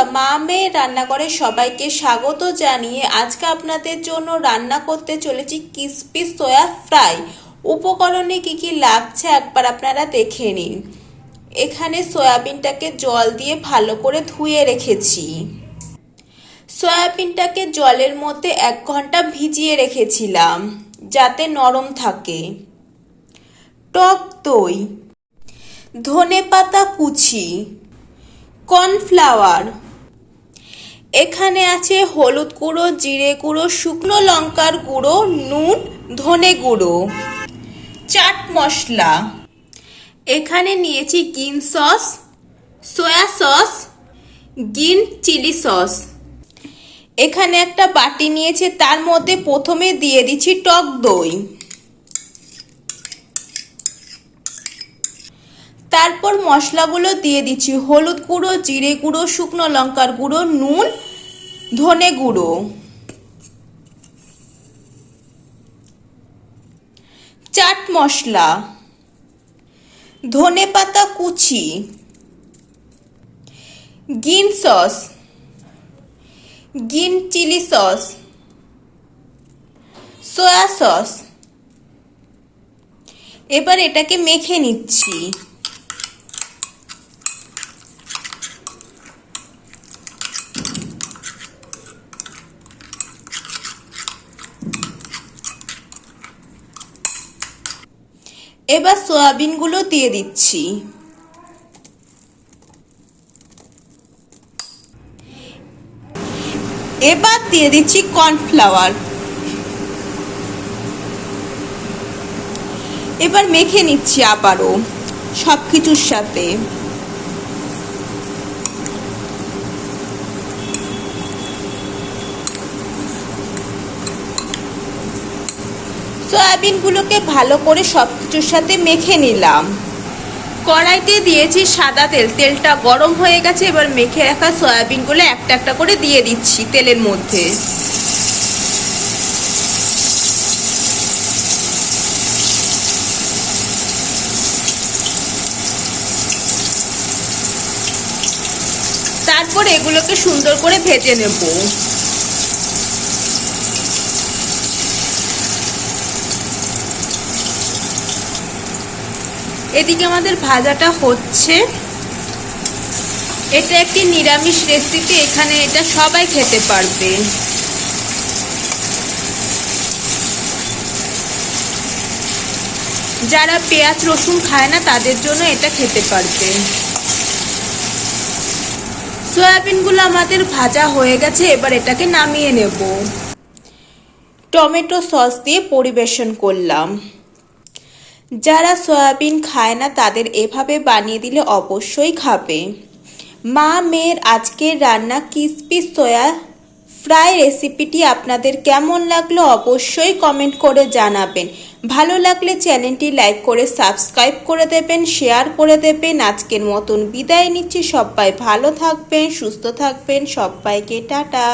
রান্নাঘরে সবাইকে স্বাগত জানিয়ে আজকে আপনাদের জন্য রান্না করতে চলেছি কিসপি সয়া ফ্রাই উপকরণে কি কি লাগছে একবার আপনারা দেখে নিন। এখানে সয়াবিনটাকে জল দিয়ে ভালো করে ধুয়ে রেখেছি। সয়াবিনটাকে জলের মধ্যে এক ঘণ্টা ভিজিয়ে রেখেছিলাম, যাতে নরম থাকে। টক দই ধনে পাতা কুচি, কর্নফ্লাওয়ার এখানে আছে হলুদ গুঁড়ো, জিরে গুঁড়ো, শুকনো লঙ্কার গুঁড়ো, নুন, ধনে গুঁড়ো। চাট মশলা। এখানে নিয়েছি green sauce, soya sauce, green chilli sauce. এখানে একটা বাটি নিয়েছে, তার মধ্যে প্রথমে দিয়ে দিচ্ছি টক দই। তারপর মশলাগুলো দিয়ে দিচ্ছি, হলুদ গুঁড়ো, জিরে গুঁড়ো, শুকনো লঙ্কার গুঁড়ো, নুন ধনে গুঁড়ো। চাট মশলা। ধনে পাতা কুচি। Green sauce. Green chilli sauce. Soya sauce. এবার এটাকে মেখে নিচ্ছি। এবার সয়াবিনগুলো দিয়ে দিচ্ছি। এবার দিয়ে দিচ্ছি কর্নফ্লাওয়ার। এবার মেখে নিচ্ছি আবারও সব কিছুর সাথে। সয়াবিনগুলোকে ভালো করে সব কিছুর সাথে মেখে নিলাম। কড়াইতে দিয়েছি সাদা তেল। তেলটা গরম হয়ে গেছে, এবার মেখে রাখা সয়াবিনগুলো একটা একটা করে দিয়ে দিচ্ছি তেলের মধ্যে। তারপর এগুলোকে সুন্দর করে ভেজে নেব। এদিকে আমাদের ভাজাটা হচ্ছে। এটা একটি নিরামিষ রেসিপি এখানে এটা সবাই খেতে পারবে। যারা পেঁয়াজ, রসুন খায় না, তাদের জন্য এটা খেতে পারবে। সয়াবিনগুলো আমাদের ভাজা হয়ে গেছে, এবার এটাকে নামিয়ে নেব। টমেটো সস দিয়ে পরিবেশন করলাম। যারা সয়াবিন খায় না, তাদের এভাবে বানিয়ে দিলে অবশ্যই খাবে। মা, মেয়ের আজকের রান্না কিসপি সয়া ফ্রাই রেসিপিটি আপনাদের কেমন লাগল অবশ্যই কমেন্ট করে জানাবেন। ভালো লাগলে চ্যানেলটি লাইক করে সাবস্ক্রাইব করে দেবেন শেয়ার করে দেবেন। আজকের মতন বিদায় নিচ্ছি, সবাই ভালো থাকবেন, সুস্থ থাকবেন, সবাইকে টাটা।